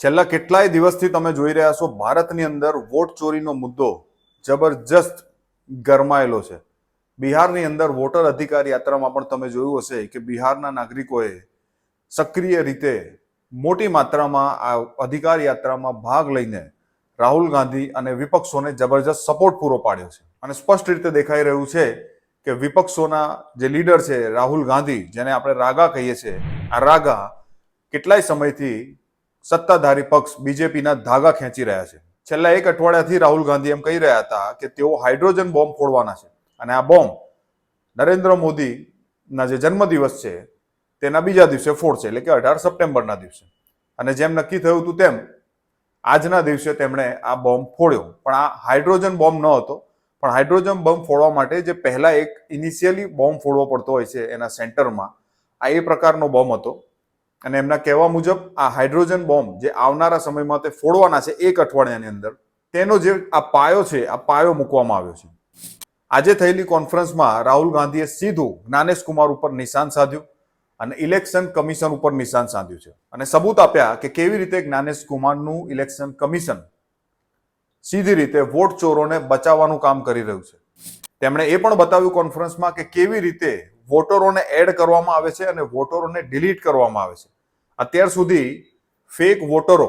છેલ્લા કેટલાય દિવસથી તમે જોઈ રહ્યા છો, ભારતની અંદર વોટ ચોરીનો મુદ્દો જબરજસ્ત ગરમાયેલો છે. બિહારની અંદર વોટર અધિકાર યાત્રામાં પણ તમે જોયું હશે કે બિહારના નાગરિકોએ સક્રિય રીતે મોટી માત્રામાં આ અધિકાર યાત્રામાં ભાગ લઈને રાહુલ ગાંધી અને વિપક્ષોને જબરજસ્ત સપોર્ટ પૂરો પાડ્યો છે. અને સ્પષ્ટ રીતે દેખાઈ રહ્યું છે કે વિપક્ષોના જે લીડર છે રાહુલ ગાંધી, જેને આપણે રાગા કહીએ છીએ, આ રાગા કેટલાય સમયથી સત્તાધારી પક્ષ બીજેપીના ધાગા ખેંચી રહ્યા છે. છેલ્લા એક અઠવાડિયાથી રાહુલ ગાંધી એમ કહી રહ્યા હતા કે તેઓ હાઇડ્રોજન બોમ્બ ફોડવાના છે. અને આ બોમ્બ નરેન્દ્ર મોદીના જે જન્મદિવસ છે, તેના બીજા દિવસે ફોડશે, એટલે કે અઢાર સપ્ટેમ્બરના દિવસે. અને જેમ નક્કી થયું હતું તેમ, આજના દિવસે તેમણે આ બોમ્બ ફોડ્યો. પણ આ હાઇડ્રોજન બોમ્બ ન હતો. પણ હાઇડ્રોજન બોમ્બ ફોડવા માટે જે પહેલા એક ઇનિશિયલી બોમ્બ ફોડવો પડતો હોય છે એના સેન્ટરમાં, આ એ પ્રકારનો બોમ્બ હતો. અને એમના કહેવા મુજબ આ હાઇડ્રોજન બોમ્બ જે આવનારા સમયમાં તે ફોડવાના છે એક અઠવાડિયાની અંદર, તેનો જે આ પાયો છે, આ પાયો મૂકવામાં આવ્યો છે. આજે થયેલી કોન્ફરન્સમાં રાહુલ ગાંધીએ સીધું જ્ઞાનેશ કુમાર ઉપર નિશાન સાધ્યું અને ઇલેક્શન કમિશન ઉપર નિશાન સાધ્યું છે. અને સબૂત આપ્યા કે કેવી રીતે જ્ઞાનેશ કુમારનું ઇલેક્શન કમિશન સીધી રીતે વોટ ચોરોને બચાવવાનું કામ કરી રહ્યું છે. તેમણે એ પણ બતાવ્યું કોન્ફરન્સમાં કે કેવી રીતે વોટરોને એડ કરવામાં આવે છે અને વોટરોને ડિલીટ કરવામાં આવે છે. અત્યાર સુધી ફેક વોટરો,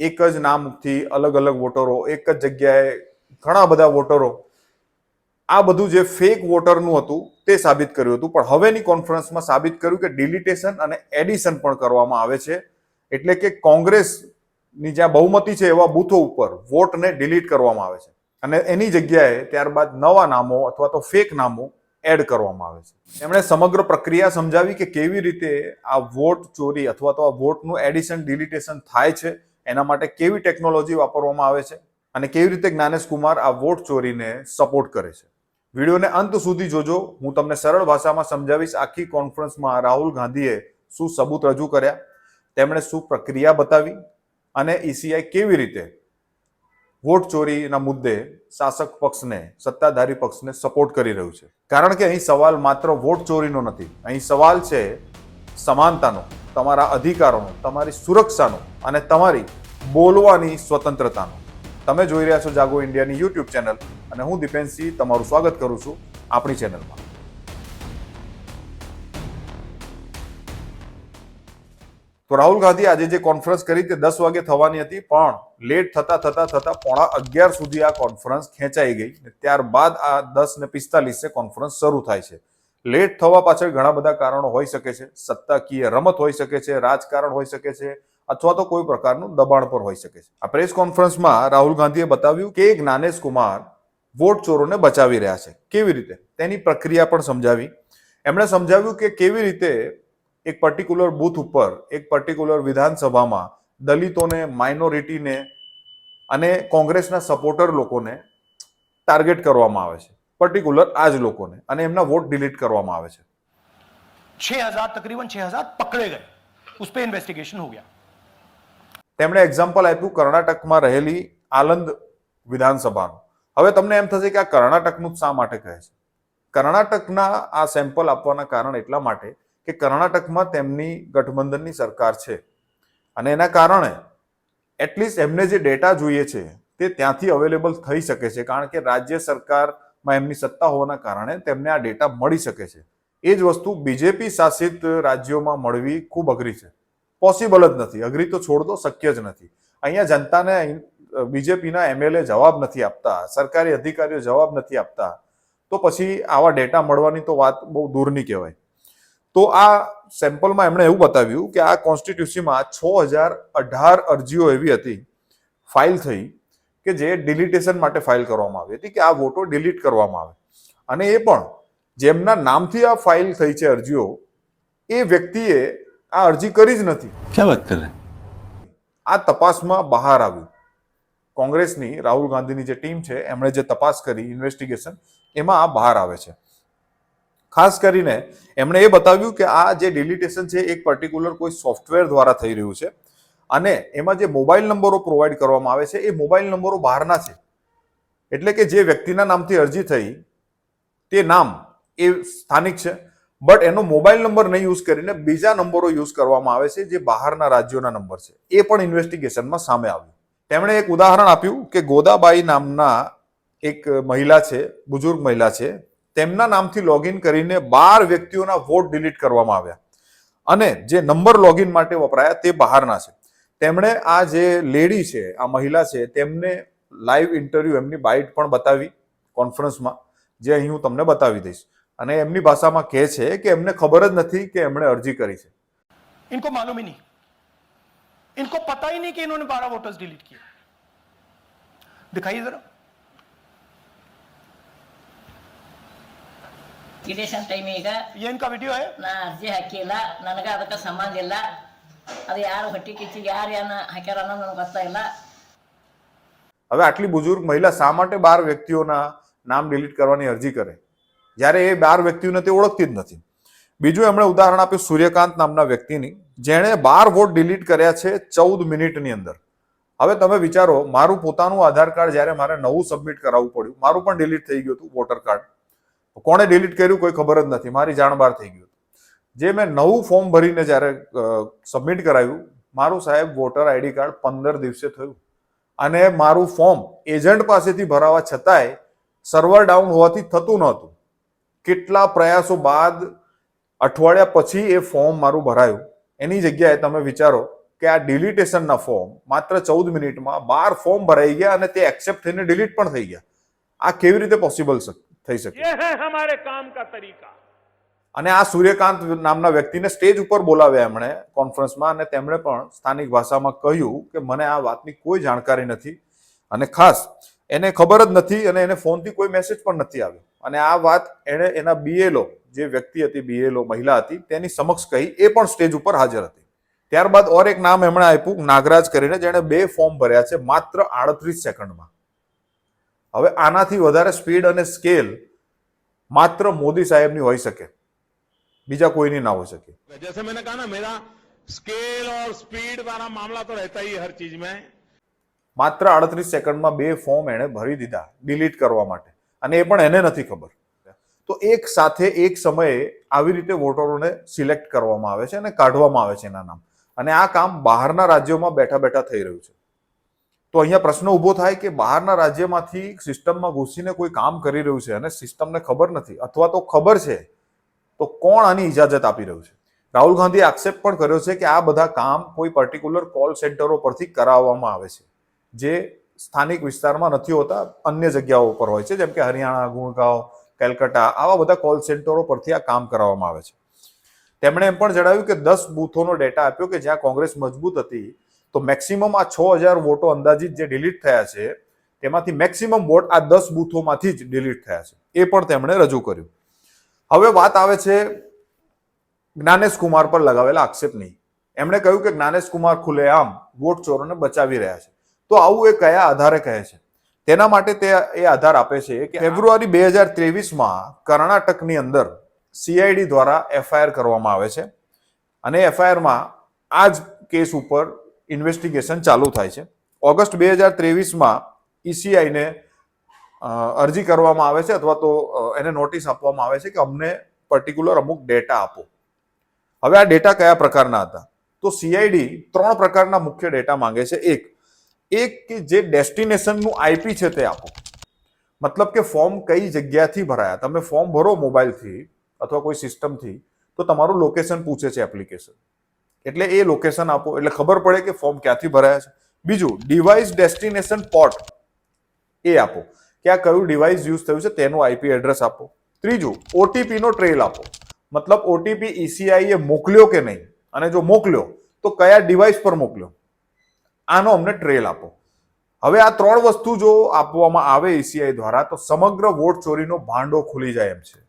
એક જ નામથી અલગ અલગ વોટરો, એક જ જગ્યાએ ઘણા બધા વોટરો, આ બધું જે ફેક વોટરનું હતું તે સાબિત કર્યું હતું. પણ હવેની કોન્ફરન્સમાં સાબિત કર્યું કે ડિલિટેશન અને એડિશન પણ કરવામાં આવે છે. એટલે કે કોંગ્રેસની જ્યાં બહુમતી છે એવા બૂથો ઉપર વોટને ડિલીટ કરવામાં આવે છે. અને એની જગ્યાએ ત્યારબાદ નવા નામો અથવા તો ફેક નામો એડ કરવામાં આવે છે. એમણે સમગ્ર પ્રક્રિયા સમજાવી કે કેવી રીતે આ વોટ ચોરી અથવા તો આ વોટનું એડિશન ડિલિટેશન થાય છે, એના માટે કેવી ટેકનોલોજી વાપરવામાં આવે છે અને કેવી રીતે જ્ઞાનેશ કુમાર આ વોટ ચોરીને સપોર્ટ કરે છે. વિડીયોને અંત સુધી જોજો. હું તમને સરળ ભાષામાં સમજાવીશ આખી કોન્ફરન્સમાં રાહુલ ગાંધીએ શું સબૂત રજૂ કર્યા, તેમણે શું પ્રક્રિયા બતાવી અને ઈસીઆઈ કેવી રીતે વોટ ચોરીના મુદ્દે શાસક પક્ષને, સત્તાધારી પક્ષને સપોર્ટ કરી રહ્યું છે. કારણ કે અહીં સવાલ માત્ર વોટ ચોરીનો નથી. અહીં સવાલ છે સમાનતાનો, તમારા અધિકારોનો, તમારી સુરક્ષાનો અને તમારી બોલવાની સ્વતંત્રતાનો. તમે જોઈ રહ્યા છો જાગો ઇન્ડિયાની યુટ્યુબ ચેનલ અને હું દીપેન્દ્રસિંહ તમારું સ્વાગત કરું છું આપણી ચેનલમાં. તો રાહુલ ગાંધી આજે જે કોન્ફરન્સ કરી તે દસ વાગે થવાની હતી, પણ લેટ થતા થતા થતા પોણા અગિયાર સુધી આ કોન્ફરન્સ ખેંચાઈ ગઈ ત્યારબાદ આ દસ ને પિસ્તાલીસે કોન્ફરન્સ શરૂ થાય છે. લેટ થવા પાછળ ઘણા બધા કારણો હોઈ શકે છે. સત્તાકીય રમત હોઈ શકે છે, રાજકારણ હોઈ શકે છે, અથવા તો કોઈ પ્રકારનું દબાણ પર હોઈ શકે છે. આ પ્રેસ કોન્ફરન્સમાં રાહુલ ગાંધીએ બતાવ્યું કે જ્ઞાનેશ કુમાર વોટ ચોરોને બચાવી રહ્યા છે. કેવી રીતે? તેની પ્રક્રિયા પણ સમજાવી. એમણે સમજાવ્યું કે કેવી રીતે એક પર્ટિક્યુલર બૂથ ઉપર એક પર્ટિક્યુલર વિધાનસભામાં દલિતોને માઇનોરિટીને અને કોંગ્રેસના સપોર્ટર લોકોને ટાર્ગેટ કરવામાં આવે છે પર્ટિક્યુલર આ જ લોકોને અને એમના વોટ ડિલીટ કરવામાં આવે છે छह हजार तकरीबन छह हजार पकड़े गए उस पर इन्वेस्टिगेशन हो गया તેમણે એક્ઝામ્પલ આપ્યું કર્ણાટકમાં રહેલી આલંદ વિધાનસભાનું હવે તમને એમ થશે કે આ કર્ણાટકનું જ શા માટે કહે છે કર્ણાટકના આ સેમ્પલ આપવાના કારણ એટલા માટે કે કર્ણાટકમાં તેમની ગઠબંધનની સરકાર છે. અને એના કારણે એટલીસ્ટ એમને જે ડેટા જોઈએ છે, તે ત્યાંથી અવેલેબલ થઈ શકે છે. કારણ કે રાજ્ય સરકારમાં એમની સત્તા હોવાના કારણે તેમને આ ડેટા મળી શકે છે. એ જ વસ્તુ બીજેપી શાસિત રાજ્યોમાં મળવી ખૂબ અઘરી છે. પોસિબલ જ નથી. અઘરી તો છોડ દો, શક્ય જ નથી. અહીંયા જનતાને બીજેપીના એમએલએ જવાબ નથી આપતા, સરકારી અધિકારીઓ જવાબ નથી આપતા, તો પછી આવા ડેટા મળવાની તો વાત બહુ દૂરની કહેવાય. તો આ સેમ્પલમાં એમણે એવું બતાવ્યું કે આ કોન્સ્ટિટ્યુસીમાં છ હજાર અઢાર અરજીઓ એવી હતી ફાઇલ થઈ કે જે ડિલિટેશન માટે ફાઇલ કરવામાં આવી હતી કે આ વોટો ડિલીટ કરવામાં આવે. અને એ પણ જેમના નામથી આ ફાઇલ થઈ છે અરજીઓ એ વ્યક્તિએ આ અરજી કરી જ નથી. ક્યાં વાત કરે? આ તપાસમાં બહાર આવ્યું. કોંગ્રેસની રાહુલ ગાંધીની જે ટીમ છે એમણે જે તપાસ કરી ઇન્વેસ્ટિગેશન એમાં આ બહાર આવે છે. ખાસ કરીને એમણે એ બતાવ્યું કે આ જે ડિલિટેશન છે, એક પર્ટિક્યુલર કોઈ સોફ્ટવેર દ્વારા થઈ રહ્યું છે. અને એમાં જે મોબાઈલ નંબરો પ્રોવાઈડ કરવામાં આવે છે, એ મોબાઈલ નંબરો બહારના છે. એટલે કે જે વ્યક્તિના નામથી અરજી થઈ, તે નામ એ સ્થાનિક છે. બટ એનો મોબાઈલ નંબર નહીં યુઝ કરીને બીજા નંબરો યુઝ કરવામાં આવે છે, જે બહારના રાજ્યોના નંબર છે. એ પણ ઇન્વેસ્ટિગેશનમાં સામે આવ્યું. તેમણે એક ઉદાહરણ આપ્યું કે ગોદાબાઈ નામના એક મહિલા છે બુજુર્ગ મહિલા છે તેમના નામથી લોગિન કરીને બાર વ્યક્તિઓના વોટ ડિલીટ કરવામાં આવ્યા અને જે નંબર લોગિન માટે વપરાયા તે બહારના છે તેમણે આ જે લેડી છે આ મહિલા છે તેમને લાઈવ ઇન્ટરવ્યુ એમની બાઇટ પણ બતાવી કોન્ફરન્સમાં જે અહીં હું તમને બતાવી દઈશ અને એમની ભાષામાં કહે છે કે એમને ખબર જ નથી કે એમણે અરજી કરી છે इनको मालूम ही नहीं इनको पता ही नहीं कि इन्होंने बारह वोटर्स डिलीट किए दिखाइए जरा ಇರೇಷನ್ ಟೈಮ್ ಈಗ. ಏನ್ಕ ವಿಡಿಯೋ ನಾ ಅರ್ಜಿ ಹಾಕಿಲ್ಲ. ನನಗ ಅದಕ್ಕೆ ಸಂಬಂಧ ಇಲ್ಲ. ಅದು ಯಾರು ಹೊಟ್ಟಿ ಕಿಚ್ಚಿಗೆ ಯಾರು ಏನ ಹಾಕ್ಯಾರ ಅನ್ನೋದು ನನಗೆ ಗೊತ್ತಾಗಿಲ್ಲ હવે આટલી બુઝુર્ગ મહિલા શા માટે બાર વ્યક્તિઓના નામ ડિલીટ કરવાની અરજી કરે જ્યારે એ બાર વ્યક્તિઓને તે ઓળખતી જ નથી બીજું એમણે ઉદાહરણ આપ્યું સૂર્યકાંત નામના વ્યક્તિની જેણે બાર વોટ ડિલીટ કર્યા છે ચૌદ મિનિટની અંદર હવે તમે વિચારો મારું પોતાનું આધાર કાર્ડ જ્યારે મારે નવું સબમિટ કરાવવું પડ્યું મારું પણ ડિલીટ થઈ ગયું હતું વોટર કાર્ડ કોણે ડિલીટ કર્યું કોઈ ખબર જ નથી. મારી જાણ બહાર થઈ ગયું જે મેં નવું ફોર્મ ભરીને જ્યારે સબમિટ કરાયું, મારું સાહેબ વોટર આઈડી કાર્ડ પંદર દિવસે થયું. અને મારું ફોર્મ એજન્ટ પાસેથી ભરાવા છતાંય સર્વર ડાઉન હોવાથી થતું નહોતું. કેટલા પ્રયાસો બાદ અઠવાડિયા પછી એ ફોર્મ મારું ભરાયું. એની જગ્યાએ તમે વિચારો કે આ ડિલીટેશનના ફોર્મ માત્ર ચૌદ મિનિટમાં બાર ફોર્મ ભરાઈ ગયા અને તે એક્સેપ્ટ થઈને ડિલીટ પણ થઈ ગયા. આ કેવી રીતે પોસિબલ થઈ શકે ये है हमारे काम का तरीका અને આ સૂર્યકાંત નામના વ્યક્તિને સ્ટેજ ઉપર બોલાવ્યા એમણે કોન્ફરન્સમાં અને તેમણે પણ સ્થાનિક ભાષામાં કહ્યું કે મને આ વાતની કોઈ જાણકારી નથી અને ખાસ એને ખબર જ નથી અને એને ફોનથી કોઈ મેસેજ પણ નથી આવ્યો અને આ વાત એણે એના બીએલઓ જે વ્યક્તિ હતી બીએલઓ મહિલા હતી તેની સમક્ષ કહી એ પણ સ્ટેજ ઉપર હાજર હતી ત્યારબાદ ઓર એક નામ એમણે આપ્યું નાગરાજ કરીને જેણે બે ફોર્મ ભર્યા છે માત્ર આડત્રીસ સેકન્ડમાં હવે આનાથી વધારે સ્પીડ અને સ્કેલ માત્ર મોદી સાહેબની હોઈ શકે. બીજા કોઈની ના હોઈ શકે. જૈસે મેં કહા મેરા સ્કેલ ઓર સ્પીડ વાળા મામલા તો રહેતા હી હર ચીજ મેં માત્ર અડત્રીસ સેકન્ડમાં બે ફોર્મ એણે ભરી દીધા ડિલીટ કરવા માટે. અને એ પણ એને નથી ખબર. તો એક સાથે એક સમયે આવી રીતે વોટરોને સિલેક્ટ કરવામાં આવે છે અને કાઢવામાં આવે છે એના નામ. અને આ કામ બહારના રાજ્યોમાં બેઠા બેઠા થઈ રહ્યું છે. તો અહીંયા પ્રશ્ન ઊભો થાય કે બહારના રાજ્યમાંથી સિસ્ટમમાં ઘૂસીને કોઈ કામ કરી રહ્યું છે અને સિસ્ટમને ખબર નથી અથવા તો ખબર છે, તો કોણ આની ઇજાજત આપી રહ્યું છે? રાહુલ ગાંધીએ આક્ષેપ પણ કર્યો છે કે આ બધા કામ કોઈ પર્ટિક્યુલર કોલ સેન્ટરો પરથી કરાવવામાં આવે છે, જે સ્થાનિક વિસ્તારમાં નથી હોતા, અન્ય જગ્યાઓ પર હોય છે, જેમ કે હરિયાણા, ગુણગાંવ, કેલકટા, આવા બધા કોલ સેન્ટરો પરથી આ કામ કરાવવામાં આવે છે. તેમણે એમ પણ જણાવ્યું કે દસ બૂથોનો ડેટા આપ્યો કે જ્યાં કોંગ્રેસ મજબૂત હતી તો મેક્સિમમ આ છ હજાર વોટો અંદાજિત જે ડિલીટ થયા છે, તેમાંથી મેક્સિમમ વોટ આ દસ બૂથોમાંથી જ ડિલીટ થયા છે. એ પણ તેમણે રજૂ કર્યું. હવે વાત આવે છે જ્ઞાનેશ કુમાર પર લગાવેલા આક્ષેપની. એમણે કહ્યું કે જ્ઞાનેશ કુમાર ખુલ્લેઆમ વોટ ચોરોને બચાવી રહ્યા છે. તો આવું એ કયા આધારે કહે છે? તેના માટે તે એ આધાર આપે છે કે ફેબ્રુઆરી બે હજાર ત્રેવીસમાં કર્ણાટકની અંદર સીઆઈડી દ્વારા એફઆઈઆર કરવામાં આવે છે. અને એફઆઈઆરમાં આ જ કેસ ઉપર ઇન્વેસ્ટિગેશન ચાલુ થાય છે. ઓગસ્ટ બે હજાર ત્રેવીસમાં ઈસીઆઈને અરજી કરવામાં આવે છે અથવા તો એને નોટિસ આપવામાં આવે છે કે અમને પર્ટિક્યુલર અમુક ડેટા આપો. હવે આ ડેટા કયા પ્રકારના હતા? તો સીઆઈડી ત્રણ પ્રકારના મુખ્ય ડેટા માંગે છે. એક એક કે જે ડેસ્ટિનેશનનું આઈપી છે તે આપો. મતલબ કે ફોર્મ કઈ જગ્યાથી ભરાયા? તમે ફોર્મ ભરો મોબાઈલથી અથવા કોઈ સિસ્ટમથી તો તમારું લોકેશન પૂછે છે એપ્લિકેશન એટલે એ લોકેશન આપો. એટલે ખબર પડે કે ફોર્મ ક્યાંથી ભરાયા છે. બીજું ડિવાઇસ ડેસ્ટિનેશન પોર્ટ એ આપો. કે આ કયું ડિવાઇસ યુઝ થયું છે તેનું આઈપી એડ્રેસ આપો. ત્રીજું ઓટીપી નો ટ્રેલ આપો. મતલબ ઓટીપી ઈસીઆઈ એ મોકલ્યો કે નહીં? અને જો મોકલ્યો, તો કયા ડિવાઇસ પર મોકલ્યો? આનો અમને ટ્રેલ આપો. હવે આ ત્રણ વસ્તુ જો આપવામાં આવે ઈસીઆઈ દ્વારા, તો સમગ્ર વોટ ચોરીનો ભાંડો ખુલી જાય એમ છે.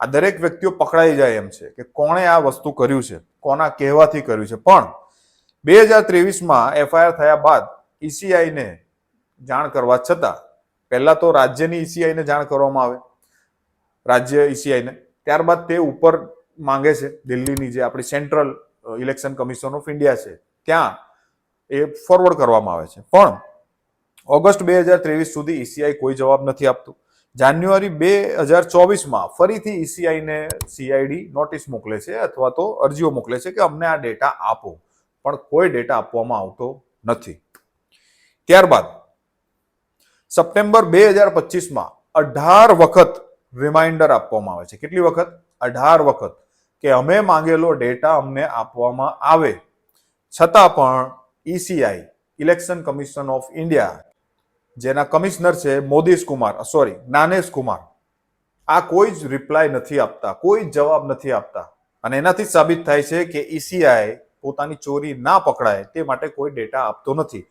આ દરેક વ્યક્તિઓ પકડાઈ જાય એમ છે કે કોણે આ વસ્તુ કર્યું છે. કોના કહેવાથી કર્યું છે. પણ બે હજાર ત્રેવીસમાં એફઆઈઆર થયા બાદ ઈસીઆઈને જાણ કરવા છતાં પહેલાં તો રાજ્યની ઈસીઆઈને જાણ કરવામાં આવે. રાજ્ય ઈસીઆઈને. ત્યારબાદ તે ઉપર માંગે છે દિલ્હીની જે આપણી central election commission of India છે, ત્યાં એ ફોરવર્ડ કરવામાં આવે છે. પણ ઓગસ્ટ બે હજાર ત્રેવીસ સુધી ઈસીઆઈ કોઈ જવાબ નથી આપતું. જાન્યુઆરી બે હજાર ચોવીસમાં ફરીથી ઈસીઆઈને સીઆઈડી નોટિસ મોકલે છે અથવા તો અરજીઓ મોકલે છે કે અમને આ ડેટા આપો. પણ કોઈ ડેટા આપવામાં આવતો નથી. ત્યારબાદ સપ્ટેમ્બર બે હજાર પચીસમાં અઢાર વખત રિમાઇન્ડર આપવામાં આવે છે. કેટલી વખત? અઢાર વખત કે અમે માંગેલો ડેટા અમને આપવામાં આવે. છતાં પણ ECI, election commission of India જેના કમિશનર છે મોદીશ કુમાર સોરી જ્ઞાનેશ કુમાર. આ કોઈ જ રિપ્લાય નથી આપતા, કોઈ જવાબ નથી આપતા. અને એનાથી સાબિત થાય છે કે ઈસીઆઈ પોતાની ચોરી ના પકડાય તે માટે કોઈ ડેટા આપતો નથી.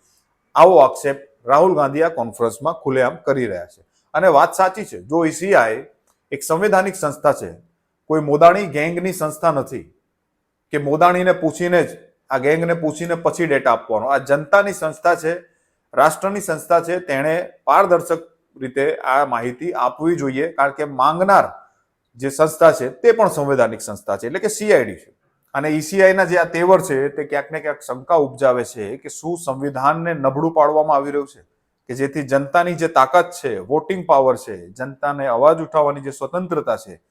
આવો આક્ષેપ રાહુલ ગાંધી આ કોન્ફરન્સમાં ખુલ્લેઆમ કરી રહ્યા છે. અને વાત સાચી છે, જો ઈસીઆઈ એક સંવૈધાનિક સંસ્થા છે, કોઈ મોદાણી ગેંગની સંસ્થા નથી, કે મોદાણીને પૂછીને જ આ ગેંગને પૂછીને પછી ડેટા આપવાનો. આ જનતાની સંસ્થા છે રાષ્ટ્રની સંસ્થા છે, તેણે પારદર્શક રીતે આ માહિતી આપવી જોઈએ, કારણ કે માંગનાર જે સંસ્થા છે, તે પણ સંવૈધાનિક સંસ્થા છે, એટલે કે સીઆઈડી છે. અને ઈસીઆઈના જે આ તેવર છે, તે ક્યાંક ને ક્યાંક શંકા ઉપજાવે છે કે શું સંવિધાનને નબળું પાડવામાં આવી રહ્યું છે? કે જેથી જનતાની જે તાકાત છે, વોટિંગ પાવર છે, જનતાને અવાજ ઉઠાવવાની જે સ્વતંત્રતા છે,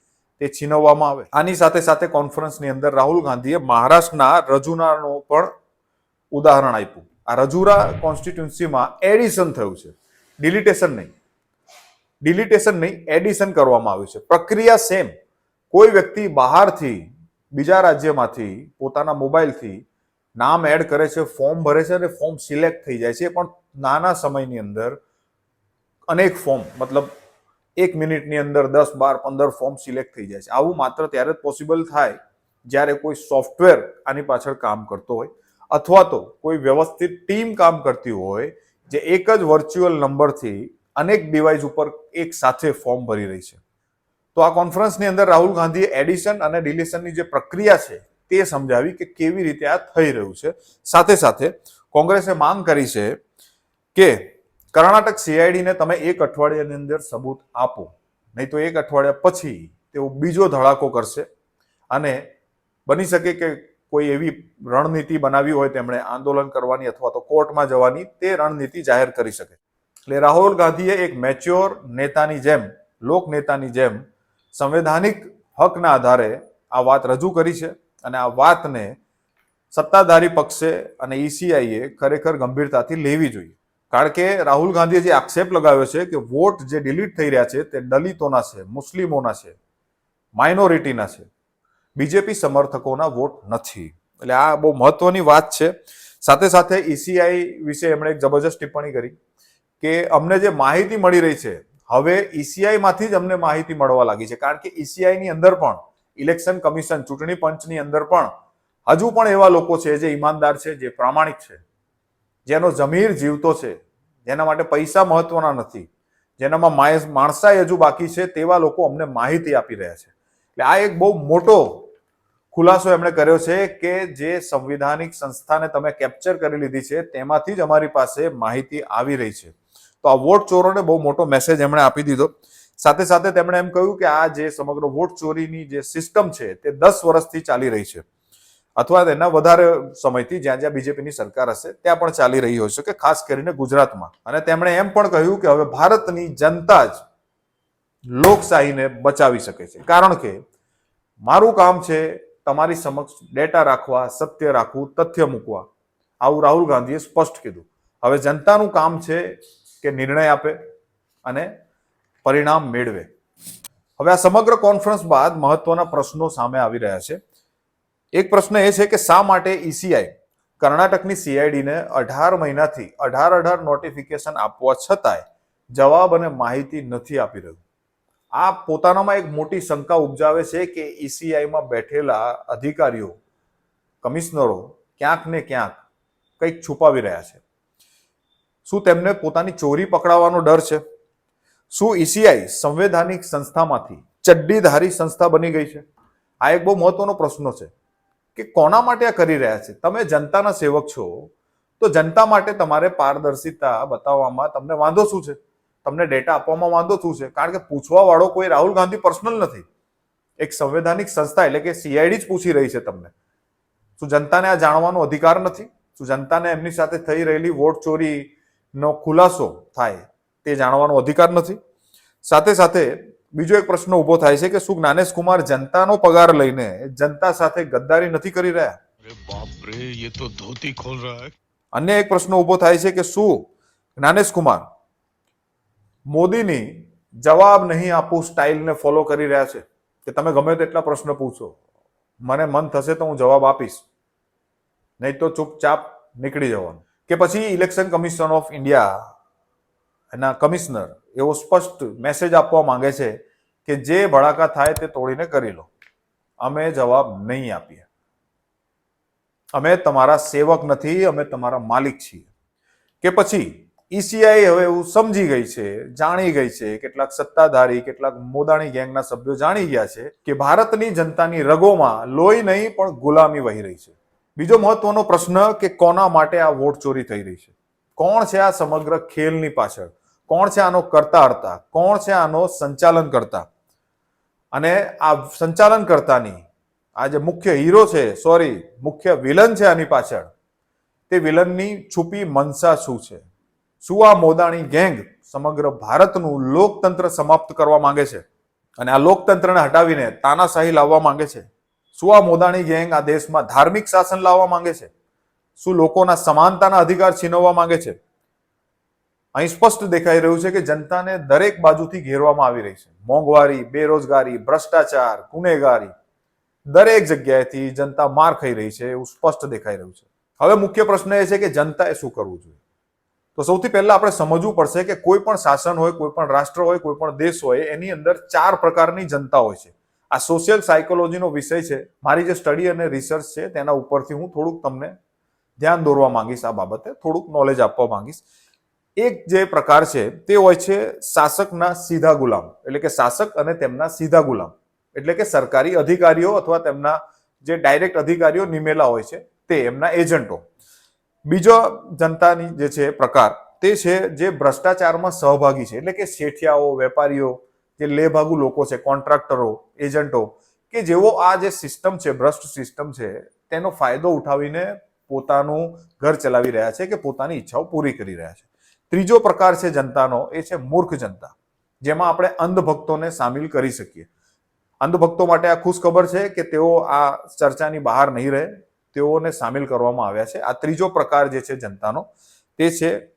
તે છીનવવામાં આવે. આની સાથે સાથે કોન્ફરન્સની અંદર રાહુલ ગાંધીએ મહારાષ્ટ્રના રજુનાનું પણ ઉદાહરણ આપ્યું. આ રજુરા કોન્સ્ટિટ્યુન્સીમાં એડિશન થયું છે. ડિલિટેશન નહીં. ડિલિટેશન નહીં એડિશન કરવામાં આવ્યું છે. પ્રક્રિયા સેમ કોઈ વ્યક્તિ બહારથી, બીજા રાજ્યમાંથી, પોતાના મોબાઈલથી નામ એડ કરે છે ફોર્મ ભરે છે અને ફોર્મ સિલેક્ટ થઈ જાય છે, પણ નાના સમયની અંદર અનેક ફોર્મ મતલબ એક મિનિટની અંદર દસ, બાર, પંદર ફોર્મ સિલેક્ટ થઈ જાય છે. આવું માત્ર ત્યારે જ પોસિબલ થાય જ્યારે કોઈ સોફ્ટવેર આની પાછળ કામ કરતો હોય. અથવા તો કોઈ વ્યવસ્થિત ટીમ કામ કરતી હોય જે એક જ વર્ચ્યુઅલ નંબરથી અનેક ડિવાઇસ ઉપર એક સાથે ફોર્મ ભરી રહી છે. તો આ કોન્ફરન્સની અંદર રાહુલ ગાંધીએ એડિશન અને ડિલિશનની જે પ્રક્રિયા છે તે સમજાવી કે કેવી રીતે આ થઈ રહ્યું છે. સાથે સાથે કોંગ્રેસે માંગ કરી છે કે કર્ણાટક સીઆઈડીને તમે એક અઠવાડિયાની અંદર સબૂત આપો. નહીં તો એક અઠવાડિયા પછી તેઓ બીજો ધડાકો કરશે અને બની શકે કે કોઈ એવી રણનીતિ બનાવી હોય તેમણે આંદોલન કરવાની અથવા તો કોર્ટમાં જવાની, તે રણનીતિ જાહેર કરી શકે. એટલે રાહુલ ગાંધીએ એક મેચ્યોર નેતાની જેમ, લોક નેતાની જેમ સંવૈધાનિક હકના આધારે આ વાત રજૂ કરી છે અને આ વાતને સત્તાધારી પક્ષે અને ઈસીઆઈએ ખરેખર ગંભીરતાથી લેવી જોઈએ. કારણ કે રાહુલ ગાંધીએ જે આક્ષેપ લગાવ્યો છે કે વોટ જે ડિલીટ થઈ રહ્યા છે તે દલિતોના છે, મુસ્લિમોના છે, માઇનોરિટીના છે બીજેપી સમર્થકોના વોટ નથી. એટલે આ બહુ મહત્વની વાત છે. સાથે સાથે ઈસીઆઈ વિશે એમણે એક જબરજસ્ત ટિપ્પણી કરી કે અમને જે માહિતી મળી રહી છે, હવે ઈસીઆઈમાંથી જ અમને માહિતી મળવા લાગી છે. કારણ કે ઈસીઆઈની અંદર પણ, ઇલેક્શન કમિશન, ચૂંટણી પંચની અંદર પણ હજુ પણ એવા લોકો છે જે ઈમાનદાર છે, જે પ્રામાણિક છે. જેનો જમીર જીવતો છે. જેના માટે પૈસા મહત્વના નથી. જેનામાં માણસાઈ હજુ બાકી છે, તેવા લોકો અમને માહિતી આપી રહ્યા છે. એટલે આ એક બહુ મોટો ખુલાસો એમણે કર્યો છે કે જે સંવિધાનિક સંસ્થાને તમે કેપ્ચર કરી લીધી છે, તેમાંથી જ અમારી પાસે માહિતી આવી રહી છે. તો આ વોટ ચોરોને બહુ મોટો મેસેજ એમણે આપી દીધો. સાથે સાથે તેમણે એમ કહ્યું કે આ જે સમગ્ર વોટ ચોરીની જે સિસ્ટમ છે, તે દસ વર્ષથી ચાલી રહી છે. અથવા તેના વધારે સમયથી જ્યાં જ્યાં બીજેપીની સરકાર હશે, ત્યાં પણ ચાલી રહી હોય કે ખાસ કરીને ગુજરાતમાં. અને તેમણે એમ પણ કહ્યું કે હવે ભારતની જનતા જ લોકશાહીને બચાવી શકે છે. કારણ કે મારું કામ છે તમારી સમક્ષ ડેટા રાખવા, સત્ય રાખવું, તથ્ય મૂકવા. આવું રાહુલ ગાંધીએ સ્પષ્ટ કીધું. હવે જનતાનું કામ છે કે નિર્ણય આપે અને પરિણામ મેળવે. હવે આ સમગ્ર કોન્ફરન્સ બાદ મહત્વના પ્રશ્નો સામે આવી રહ્યા છે. એક પ્રશ્ન એ છે કે શા માટે ઈસીઆઈ કર્ણાટકની સીઆઈડીને અઢાર મહિનાથી અઢાર અઢાર નોટિફિકેશન આપવા છતાંય જવાબ અને માહિતી નથી આપી રહ્યું? આ પોતાનામાં એક મોટી શંકા ઉપજાવે છે કે ઈસીઆઈમાં બેઠેલા અધિકારીઓ, કમિશનરો ક્યાંક ને ક્યાંક કંઈક છુપાવી રહ્યા છે. શું તેમને પોતાની ચોરી પકડાવવાનો ડર છે? શું ઈસીઆઈ સંવૈધાનિક સંસ્થામાંથી ચડ્ડીધારી સંસ્થા બની ગઈ છે? આ એક બહુ મહત્વનો પ્રશ્ન છે કે કોના માટે આ કરી રહ્યા છે? તમે જનતાના સેવક છો, તો જનતા માટે તમારે પારદર્શિતા બતાવવામાં તમને વાંધો શું છે? તમને ડેટા આપવામાં વાંધો થયું છે? કારણ કે પૂછવા વાળો કોઈ રાહુલ ગાંધી પર્સનલ નથી. એક સંવૈધાનિક સંસ્થા એટલે કે સીઆઈડી જ પૂછી રહી છે તમને. શું જનતાને આ જાણવાનો અધિકાર નથી? શું જનતાને એમની સાથે થઈ રહેલી વોટ ચોરી નો ખુલાસો થાય તે જાણવાનો અધિકાર નથી? સાથે સાથે બીજો એક પ્રશ્ન ઊભો થાય છે કે શું જ્ઞાનેશ કુમાર જનતાનો પગાર લઈને જનતા સાથે ગદ્દારી નથી કરી રહ્યા? બાપ રે યે તો ધોતી અન્ય એક પ્રશ્ન ઊભો થાય છે કે શું જ્ઞાનેશ કુમાર મોદીની જવાબ નહીં આપું સ્ટાઇલને ફોલો કરી રહ્યા છે. કે તમે ગમે તેટલા પ્રશ્ન પૂછો, મને મન થશે તો હું જવાબ આપીશ. નહીં તો ચૂપચાપ નીકળી જવાનું. કે પછી ઇલેક્શન કમિશન ઓફ ઇન્ડિયા એના કમિશનર એવો સ્પષ્ટ મેસેજ આપવા માંગે છે કે જે ભડાકા થાય તે તોડીને કરી લો. અમે જવાબ નહીં આપીએ. અમે તમારા સેવક નથી, અમે તમારા માલિક છીએ. કે પછી ઈસીઆઈ હવે એવું સમજી ગઈ છે, જાણી ગઈ છે, કેટલાક સત્તાધારી, કેટલાક મોદાણી ગેંગના સભ્યો જાણી ગયા છે કે ભારતની જનતાની રગોમાં લોહી નહીં, પણ ગુલામી વહી રહી છે. બીજો મહત્વનો પ્રશ્ન કે કોના માટે આ વોટ ચોરી થઈ રહી છે? કોણ છે આ સમગ્ર ખેલની પાછળ? કોણ છે આનો કરતા હર્તા કોણ છે આનો સંચાલન કરતા? અને આ સંચાલન કરતાની આ જે મુખ્ય હીરો છે સોરી મુખ્ય વિલન છે આની પાછળ, તે વિલનની છુપી મનસા શું છે? આ મોદાણી ગેંગ સમગ્ર ભારતનું લોકતંત્ર સમાપ્ત કરવા માંગે છે. અને આ લોકતંત્રને હટાવીને તાનાશાહી લાવવા માંગે છે. સુવા મોદાણી ગેંગ આ દેશમાં ધાર્મિક શાસન લાવવા માંગે છે. શું લોકોના સમાનતાના અધિકાર છીનવવા માંગે છે? અહીં સ્પષ્ટ દેખાઈ રહ્યું છે કે જનતાને દરેક બાજુથી ઘેરવામાં આવી રહી છે. મોંઘવારી, બેરોજગારી, ભ્રષ્ટાચાર, ગુનેગારી દરેક જગ્યાએથી જનતા માર ખાઈ રહી છે એવું સ્પષ્ટ દેખાઈ રહ્યું છે. હવે મુખ્ય પ્રશ્ન એ છે કે જનતાએ શું કરવું જોઈએ? તો સૌથી પહેલા આપણે સમજવું પડશે કે કોઈ પણ શાસન હોય, કોઈ પણ રાષ્ટ્ર હોય, કોઈ પણ દેશ હોય, એની અંદર ચાર પ્રકારની જનતા હોય છે. આ સોશિયલ સાયકોલોજીનો વિષય છે. મારી જે સ્ટડી અને રિસર્ચ છે, તેના ઉપરથી હું થોડુંક તમને ધ્યાન દોરવા માંગીશ આ બાબતે, થોડુંક નોલેજ આપવા માંગીશ. એક જે પ્રકાર છે, તે હોય છે શાસકના સીધા ગુલામ, એટલે કે શાસક અને તેમના સીધા ગુલામ. એટલે કે સરકારી અધિકારીઓ અથવા તેમના જે ડાયરેક્ટ અધિકારીઓ નિમેલા હોય છે, તે એમના એજન્ટો બીજો જનતાની જે છે પ્રકાર, તે છે જે ભ્રષ્ટાચારમાં સહભાગી છે. એટલે કે શેઠિયાઓ, વેપારીઓ, જે લેભાગુ લોકો છે, કોન્ટ્રાક્ટરો, એજન્ટો, કે જેઓ આ જે સિસ્ટમ છે, ભ્રષ્ટ સિસ્ટમ છે, તેનો ફાયદો ઉઠાવીને પોતાનું ઘર ચલાવી રહ્યા છે કે પોતાની ઈચ્છાઓ પૂરી કરી રહ્યા છે. ત્રીજો પ્રકાર છે જનતાનો, એ છે મૂર્ખ જનતા, જેમાં આપણે અંધભક્તોને સામેલ કરી શકીએ. અંધભક્તો માટે આ ખુશ ખબર છે કે તેઓ આ ચર્ચાની બહાર નહીં રહે તેઓને સામેલ કરવામાં આવ્યા છે. આ ત્રીજો પ્રકાર જે છે જનતાનો, તે છે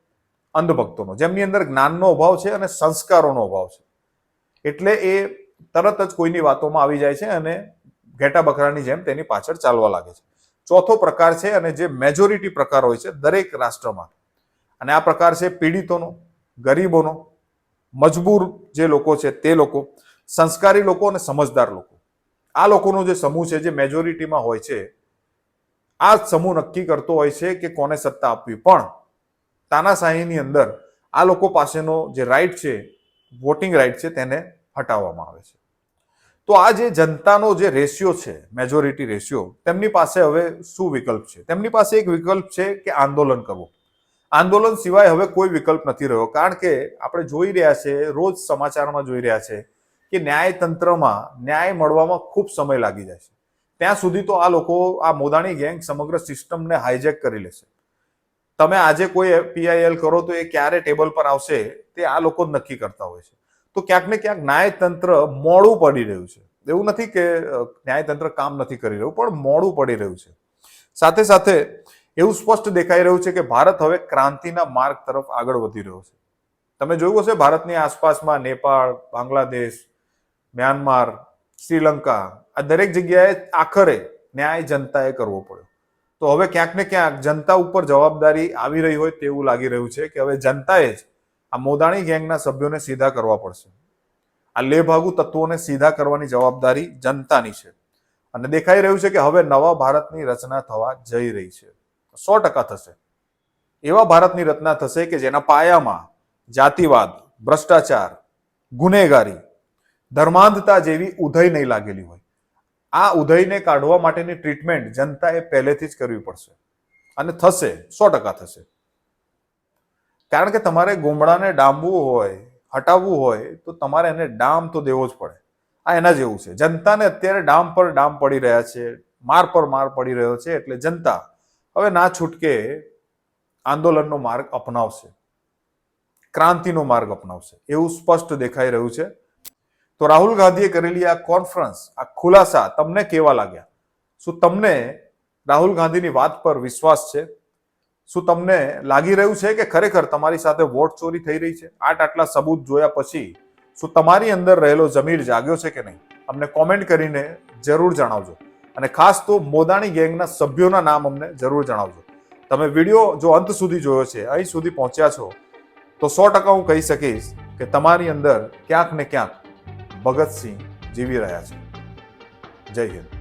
અંધભક્તોનો, જેમની અંદર જ્ઞાનનો અભાવ છે અને સંસ્કારોનો અભાવ છે. એટલે એ તરત જ કોઈની વાતોમાં આવી જાય છે અને ઘેટા બકરાની જેમ તેની પાછળ ચાલવા લાગે છે. ચોથો પ્રકાર છે અને જે મેજોરિટી પ્રકાર હોય છે દરેક રાષ્ટ્રમાં. અને આ પ્રકાર છે પીડિતોનો, ગરીબોનો, મજબૂર જે લોકો છે તે લોકો, સંસ્કારી લોકો અને સમજદાર લોકો. આ લોકોનો જે સમૂહ છે જે મેજોરિટીમાં હોય છે આ સમૂહ નક્કી કરતો હોય છે કે કોને સત્તા આપવી. પણ તાનાશાહીની અંદર આ લોકો પાસેનો જે રાઈટ છે વોટિંગ રાઈટ છે, તેને હટાવવામાં આવે છે. તો આ જે જનતાનો જે રેશિયો છે મેજોરિટી રેશિયો તેમની પાસે હવે શું વિકલ્પ છે? તેમની પાસે એક વિકલ્પ છે કે આંદોલન કરવું. આંદોલન સિવાય હવે કોઈ વિકલ્પ નથી રહ્યો. કારણ કે આપણે જોઈ રહ્યા છે, રોજ સમાચારમાં જોઈ રહ્યા છે કે ન્યાયતંત્રમાં ન્યાય મળવામાં ખૂબ સમય લાગી જાય છે. ત્યાં સુધી તો આ લોકો, આ મોદાણી ગેંગ સમગ્ર સિસ્ટમને હાઈજેક કરી લેશે. તમે આજે કોઈ પીઆઈએલ કરો તો એ ક્યારે ટેબલ પર આવશે તે આ લોકો જ નક્કી કરતા હોય છે. તો ક્યાંક ને ક્યાંક ન્યાયતંત્ર મોડું પડી રહ્યું છે. એવું નથી કે ન્યાયતંત્ર કામ નથી કરી રહ્યું, પણ મોડું પડી રહ્યું છે. સાથે સાથે એવું સ્પષ્ટ દેખાઈ રહ્યું છે કે ભારત હવે ક્રાંતિના માર્ગ તરફ આગળ વધી રહ્યો છે. તમે જોયું હશે ભારતની આસપાસમાં નેપાળ, બાંગ્લાદેશ, મ્યાનમાર શ્રીલંકા, આ દરેક જગ્યાએ આખરે ન્યાય જનતાએ કરવો પડ્યો. તો હવે ક્યાંક ને ક્યાંક જનતા ઉપર જવાબદારી આવી રહી હોય તેવું લાગી રહ્યું છે કે હવે જનતાએ જ આ મોદાણી ગેંગના સભ્યોને સીધા કરવા પડશે. આ લેભાગુ તત્વોને સીધા કરવાની જવાબદારી જનતાની છે. અને દેખાઈ રહ્યું છે કે હવે નવા ભારતની રચના થવા જઈ રહી છે. સો ટકા થશે. એવા ભારતની રચના થશે કે જેના પાયામાં જાતિવાદ, ભ્રષ્ટાચાર, ગુનેગારી ધર્માંધતા જેવી ઉધય નહીં લાગેલી હોય. આ ઉધયને કાઢવા માટેની ટ્રીટમેન્ટ જનતાએ પહેલેથી જ કરવી પડશે. અને થશે, સો ટકા થશે. કારણ કે તમારે ગોમડાને ડામવું હોય, હટાવવું હોય, તો તમારે એને ડામ તો દેવો જ પડે. આ એના જેવું છે. જનતાને અત્યારે ડામ પર ડામ પડી રહ્યા છે, માર પર માર પડી રહ્યો છે, એટલે જનતા હવે ના છૂટકે આંદોલનનો માર્ગ અપનાવશે. ક્રાંતિનો માર્ગ અપનાવશે. એવું સ્પષ્ટ દેખાઈ રહ્યું છે. તો રાહુલ ગાંધીએ કરેલી આ કોન્ફરન્સ આ ખુલાસા તમને કેવા લાગ્યા? શું તમને રાહુલ ગાંધીની વાત પર વિશ્વાસ છે? શું તમને લાગી રહ્યું છે કે ખરેખર તમારી સાથે વોટ ચોરી થઈ રહી છે? આટ આટલા સબૂત જોયા પછી શું તમારી અંદર રહેલો જમીર જાગ્યો છે કે નહીં? અમને કોમેન્ટ કરીને જરૂર જણાવજો. અને ખાસ તો મોદાણી ગેંગના સભ્યોના નામ અમને જરૂર જણાવજો. તમે વીડિયો જો અંત સુધી જોયો છે, અહીં સુધી પહોંચ્યા છો, તો સો ટકા હું કહી શકીશ કે તમારી અંદર ક્યાંક ને ક્યાંક ભગતસિંહ જીવી રહ્યા છે. જય હિન્દ.